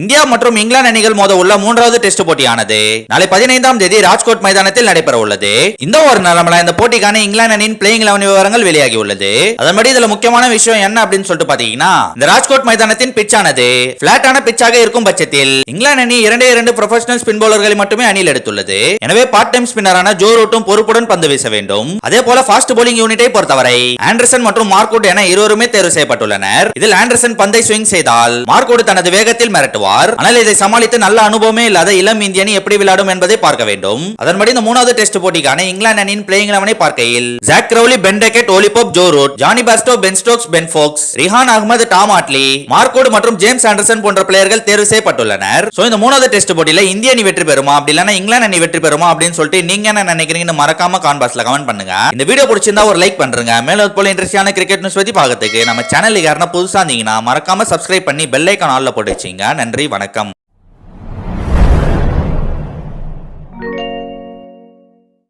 India மற்றும் இங்கிலாந்து அணிகள் மோத உள்ள மூன்றாவது டெஸ்ட் போட்டியானது. நாளை பதினைந்தாம் தேதி ராஜ்கோட் மைதானத்தில் நடைபெற உள்ளது இந்த ஒரு நிலமல இந்த போட்டிக்கான இங்கிலாந்து அணியின் பிளேயிங் லெவன் விவரங்கள் வெளியாகி உள்ளது அதன்படி இதுல முக்கியமான விஷயம் என்ன அப்படின்னு சொல்லிட்டு பாத்தீங்கன்னா இந்த ராஜ்கோட் மைதானத்தின் பிச்சானது பிளாட்டான பிச்சாக இருக்கும் பட்சத்தில் இங்கிலாந்து அணி இரண்டே இரண்டு ப்ரொஃபஷனல் ஸ்பின் பவுலர்களை மட்டுமே அணியில் எடுத்துள்ளது. எனவே பார்ட் டைம் ஸ்பின்னரான ஜோ ரூட்டும் பொறுப்புடன் பந்து வீச வேண்டும். அதே போல ஃபாஸ்ட் போலிங் யூனிட்டை பொறுத்தவரை ஆண்டர்சன் மற்றும் மார்க்வுட் என இருவருமே தேர்வு செய்யப்பட்டுள்ளனர். இதில் ஆண்டர்சன் பந்தை ஸ்விங் செய்தால் மார்க்வுட் தனது வேகத்தில் மிரட்டுவார். ஆனால் இதை சமாளித்து நல்ல அனுபவமே இல்லாத இளம் இந்திய அணி எப்படி விளையாடும் என்பதை பார்க்க வேண்டும். அதன்படி இந்த மூணாவது டெஸ்ட் போட்டிக்கான இங்கிலாந்து அணியின் பிளேயிங் லெவனை பார்க்கையில் Jack Crawley Ben Duckett Ollie Pope Joe Root Jonny Bairstow Ben Stokes Ben Foakes Rehan Ahmed Tom Hartley மார்க்கோடு மற்றும் ஜேம்ஸ் ஆண்டர்சன் போன்ற பிளேயர்கள் தேர்வு செய்யப்பட்டுள்ளனர். சோ இந்த மூணாவது டெஸ்ட் போட்டியில இந்திய அணி வெற்றி பெறுமா? அப்படி இல்லைன்னா இங்கிலாந்து அணி வெற்றி பெறுமா? அப்படின்னு சொல்லிட்டு நீங்க என்ன நினைக்கிறீங்கன்னு மறக்காம கான்பாஸ்ல கமெண்ட் பண்ணுங்க. இந்த வீடியோ பிடிச்சிருந்தா ஒரு லைக் பண்றேங்க மேலும் அது போல இன்ட்ரெஸ்டான கிரிக்கெட் நியூஸ் பத்தி பார்க்கறதுக்கு நம்ம சேனலுக்கு யாருன்னா புதுசா இருந்தீங்கன்னா மறக்காம சப்ஸ்கிரைப் பண்ணி பெல் ஐக்கான் ஆல்ல போட்டு வச்சீங்க. நன்றி வணக்கம்.